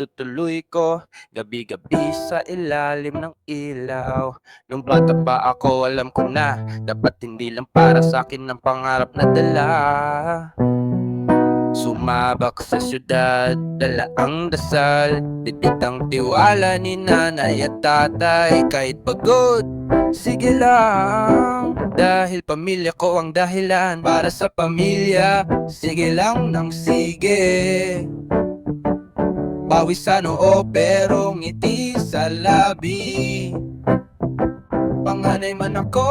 itutuloy ko Gabi-gabi sa ilalim ng ilaw. Nung bata pa ako alam ko na Dapat hindi lang para sa akin ang pangarap na dala. Sumabak sa syudad, dala ang dasal. Didit ang tiwala ni nanay at tatay Kahit pagod, sige lang. Dahil pamilya ko ang dahilan Para sa pamilya, sige lang ng sige Bawi sa noo pero ngiti sa labi. Panganay man ako,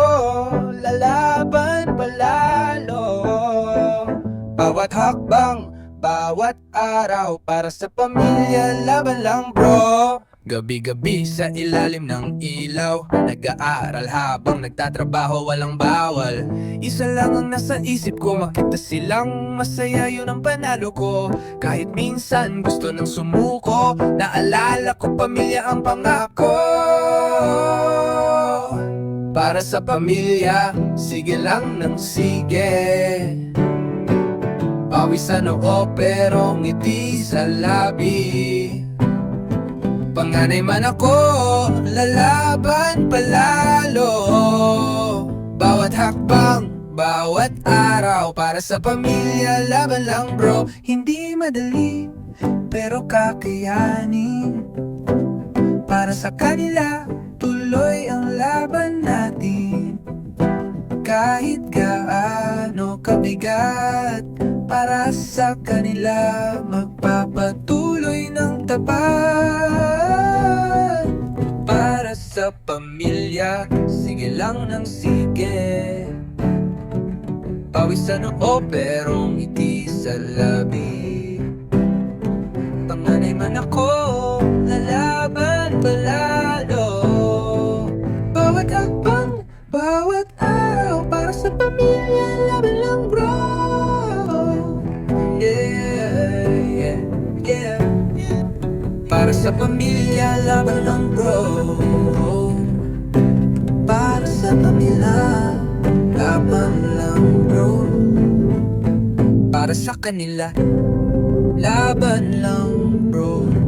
lalaban palalo Bawat hakbang, bawat araw Para sa pamilya, laban lang bro Gabi-gabi sa ilalim ng ilaw Nag-aaral habang nagtatrabaho walang bawal. Isa lang ang nasa isip ko Makita silang masaya yun ang panalo ko. Kahit minsan gusto nang sumuko Naalala ko pamilya ang pangako. Para sa pamilya, sige lang ng sige. Bawi sa pero ngiti sa labi Panganay man ako, lalaban palalo. Bawat hakbang, bawat araw Para sa pamilya, laban lang bro. Hindi madali, pero kakayanin. Para sa kanila, tuloy ang laban natin. Kahit gaano kabigat Para sa kanila, magpapatuloy ng tapat sa pamilya, sige lang ng sige. Pawis sa noo pero ngiti sa labi. Panganay man ako, lalaban palalo. Bawat hakbang, bawat araw Para sa pamilya, laban sa pamilya, laban lang bro Para sa pamilya, laban lang bro Para sa kanila, laban lang bro